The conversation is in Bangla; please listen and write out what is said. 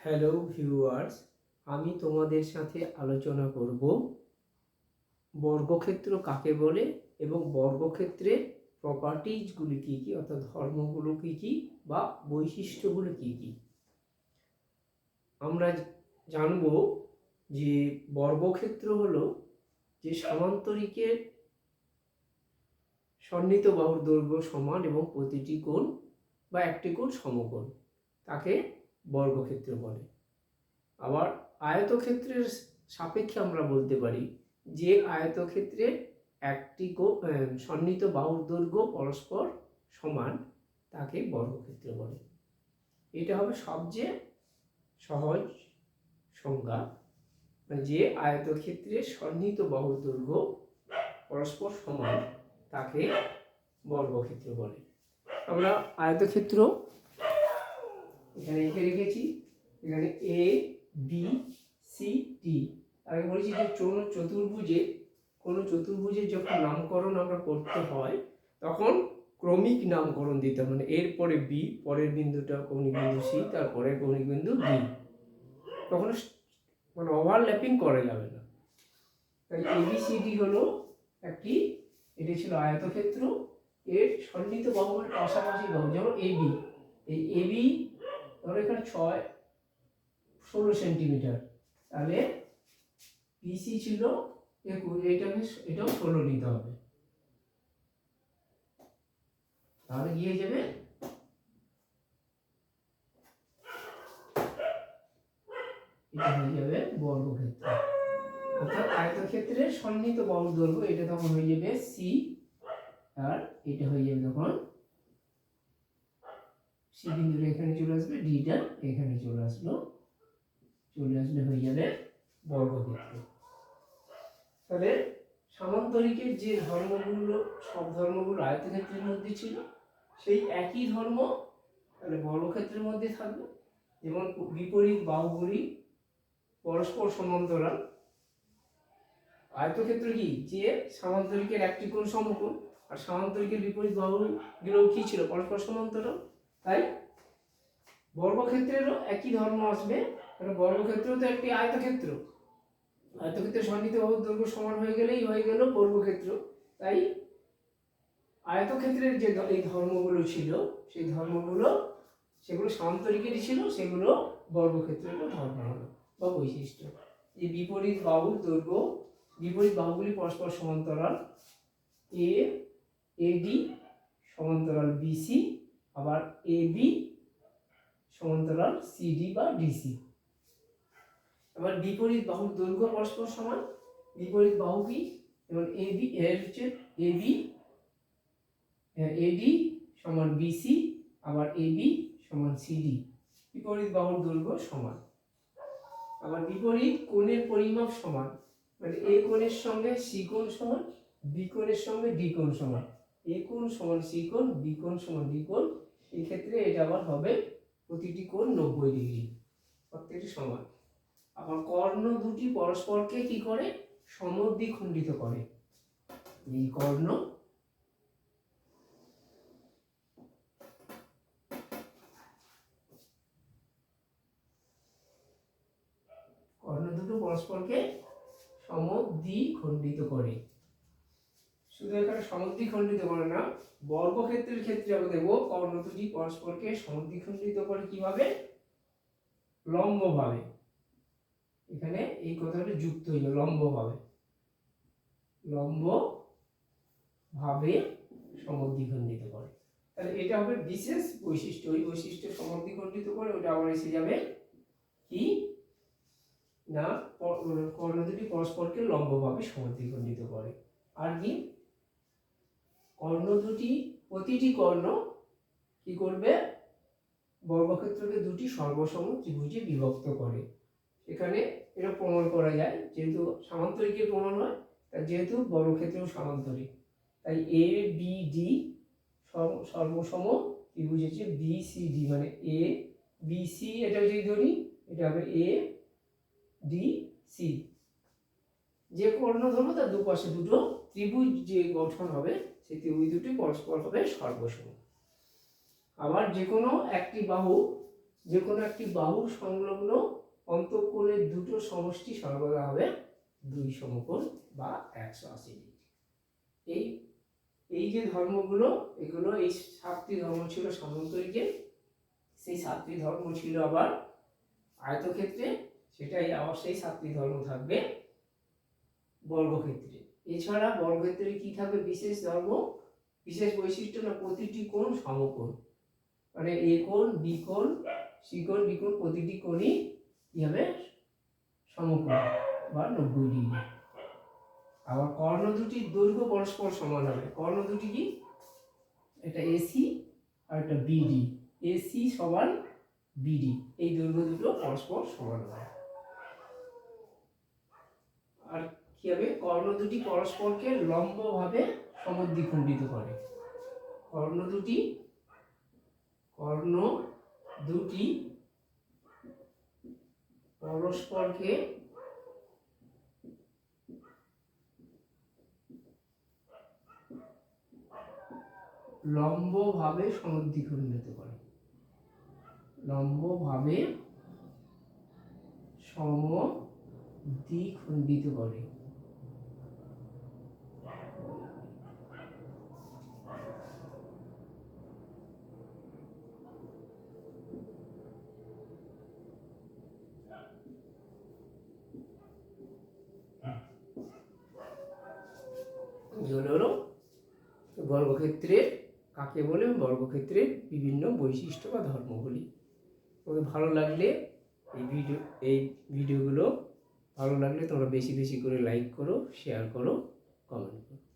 হ্যালো ভিউয়ার্স আমি তোমাদের সাথে আলোচনা করব বর্গক্ষেত্র কাকে বলে এবং বর্গক্ষেত্রের প্রপার্টিজগুলি কী কী, অর্থাৎ ধর্মগুলো কী কী বা বৈশিষ্ট্যগুলো কী কী। আমরা জানব যে বর্গক্ষেত্র হলো যে সামান্তরিকের সন্নিহিত বাহুর দৈর্ঘ্য সমান এবং প্রতিটি কোণ বা একটি কোণ সমকোণ। তাকে বর্গক্ষেত্র বলে। আবার আয়তক্ষেত্রের সাপেক্ষে আমরা বলতে পারি যে আয়তক্ষেত্রে একটি সন্নিহিত বাহুর দৈর্ঘ্য পরস্পর সমান তাকে বর্গক্ষেত্র বলে। এটা হবে সবচেয়ে সহজ সংজ্ঞা। মানে যে আয়তক্ষেত্রে সন্নিহিত বাহুর দৈর্ঘ্য পরস্পর সমান তাকে বর্গক্ষেত্র বলে। আমরা আয়তক্ষেত্র এখানে এঁকে রেখেছি, এখানে এ বি সি ডি আমি বলেছি যে চৌন চতুর্ভুজে, কোনো চতুর্ভুজের যখন নামকরণ আমরা করতে হয়, তখন ক্রমিক নামকরণ দিতে মানে এর পরে বি পরের বিন্দুটা কৌণিক বিন্দু সি তারপরে কৌণিক বিন্দু ডি তখন মানে ওভারল্যাপিং করা যাবে না। তাই এবিসিডি হলো একটি, এটি ছিল আয়তক্ষেত্র। এর সন্নিহিত বাহু মানে পাশাপাশি বাহু যেমন এবি এই এবি ধরো এখানে ছয়, ষোলো সেন্টিমিটার। তাহলে পিসি ছিল একুশ এইটাকে এটাও ষোলো নিতে হবে। তাহলে হয়ে যাবে? এটা হয়ে যাবে বর্গক্ষেত্র। অর্থাৎ আয়তক্ষেত্রে সন্নিহিত বাহুর দৈর্ঘ্য এটা তখন হয়ে যাবে সি আর এটা হয়ে যাবে তখন সি বিন্দুটা এখানে চলে আসবে ডিটা এখানে চলে আসলো। চলে আসলে হয়ে যাবে বর্গক্ষেত্র। তাহলে সামান্তরিকের যে ধর্মগুলো, সব ধর্মগুলো আয়তক্ষেত্রের মধ্যে ছিল, সেই একই ধর্ম তাহলে বর্গক্ষেত্রের মধ্যে থাকবে যেমন বিপরীত বাহুগুলি পরস্পর সমান্তরাল। আয়তক্ষেত্র কি? যে সামান্তরিকের একটি কোণ সমকোণ আর সামান্তরিকের বিপরীত বাহুগুলো কি ছিল? পরস্পর সমান্তরাল। তাই? বর্গক্ষেত্রেরও একই ধর্ম আসবে, কারণ বর্গক্ষেত্র তো একটি আয়তক্ষেত্র। আয়তক্ষেত্রের সন্নিহিত দৈর্ঘ্য সমান হয়ে গেলেই হয়ে গেল বর্গক্ষেত্র। তাই আয়তক্ষেত্রের যে এই ধর্মগুলো ছিল, সেই ধর্মগুলো, সেগুলো সামান্তরিকেরই ছিল, সেগুলো বর্গক্ষেত্রেরও ধর্ম হলো বা বৈশিষ্ট্য। এই বিপরীত বাহুর দৈর্ঘ্য, বিপরীত বাহুগুলি পরস্পর সমান্তরাল, এ এডি সমান্তরাল বিসি আবার এ বি সমান্তরাল সিডি বা ডিসি এবার বিপরীত বাহুর দৈর্ঘ্য পরস্পর সমান, বিপরীত বাহু কি? যেমন এ বি এর হচ্ছে এ বি এডি সমান বিসি আবার এ বি সমান সিডি বিপরীত বাহুর দৈর্ঘ্য সমান। আবার বিপরীত কোণের পরিমাপ সমান মানে এ কোণের সঙ্গে সি কোণ সমান বি কোণের সঙ্গে ডি কোণ সমান। এ কোণ সমান সি কোণ বি কোণ সমান ডি কোণ এই ক্ষেত্রে এটা আবার হবে প্রতিটি কোণ নব্বই ডিগ্রি প্রত্যেকটি সমান। আবার কর্ণ দুটি পরস্পরকে কি করে? সমদ্বিখণ্ডিত করে। এই কর্ণ কর্ণ দুটো পরস্পরকে সমদ্বিখণ্ডিত করে। শুধু এখানে সমদ্বিখণ্ডিত করে না। বর্গক্ষেত্রের ক্ষেত্রে আমরা দেখব কর্ণ দুটি পরস্পরকে সমদ্বিখণ্ডিত করে কীভাবে? লম্বভাবে। এখানে এই কথাটা যুক্ত হইল, লম্বভাবে। লম্ব ভাবে সমদ্বিখণ্ডিত করে। তাহলে এটা হবে বিশেষ বৈশিষ্ট্য। ওই বৈশিষ্ট্য সমদ্বিখণ্ডিত করে ওটা আবার এসে যাবে কি? না কর্ণ দুটি পরস্পরকে লম্বভাবে সমদ্বিখণ্ডিত করে। আর কি? কর্ণ দুটি, প্রতিটি কর্ণ কি করবে? বর্গক্ষেত্রকে দুটি সর্বসম ত্রিভুজে বিভক্ত করে। এখানে এটা প্রমাণ করা যায়, যেহেতু সামান্তরিকের প্রমাণ হয়, তাই যেহেতু বর্গক্ষেত্রেও সামান্তরিক। তাই এ বি ডি সর্বসম ত্রিভুজ হচ্ছে বি সি ডি মানে এ বি সি এটা যদি ধরি, এটা হবে এ ডি সি যে কর্ণ ধরবো, তার দুপাশে দুটো ত্রিভুজ যে গঠন হবে সেই ত্রিভুজ দুটি পরস্পর হবে সর্বসম আবার যে কোনো একটি বাহু, যে কোনো একটি বাহু সংলগ্ন অন্তঃকোণের দুটো সমষ্টি সর্বদা হবে দুই সমকোণ বা একশো আশি ডিগ্রি। এই এই যে ধর্মগুলো, এগুলো এই সাতটি ধর্ম ছিল সামন্তরিকের, সেই সাতটি ধর্ম ছিল আবার আয়তক্ষেত্রে, সেটাই আবার সেই সাতটি ধর্ম থাকবে বর্গক্ষেত্রে। এছাড়া বর্গক্ষেত্রে কি থাকবে? বিশেষ ধর্ম, বিশেষ বৈশিষ্ট্য না প্রতিটি কোণ সমকোণ? মানে এ কোণ, বি কোণ, সি কোণ বি কোণ, প্রতিটি কোণই কি হবে? সমকোণ বা নব্বই ডিগ্রি। আবার কর্ণ দুটির দৈর্ঘ্য পরস্পর সমান হবে। কর্ণ দুটি কি? এটা এসি আর একটা বিডি। এসি সমান বিডি। এই দৈর্ঘ্য দুটো পরস্পর সমান হবে। আর কি হবে? কর্ণ দুটি পরস্পরকে লম্বভাবে সমদ্বিখণ্ডিত করে। কর্ণ দুটি কর্ণ দুটি পরস্পরকে লম্বভাবে সমদ্বিখণ্ডিত করে। লম্বভাবে সমদ্বিখণ্ডিত করে। এগুলো হলো বর্গক্ষেত্রের কাকে বলে? বর্গক্ষেত্রের বিভিন্ন বৈশিষ্ট্য বা ধর্মগুলি। তোমাদের ভালো লাগলে এই ভিডিও, এই ভিডিওগুলো ভালো লাগলে তোমরা বেশি বেশি করে লাইক করো শেয়ার করো কমেন্ট করো।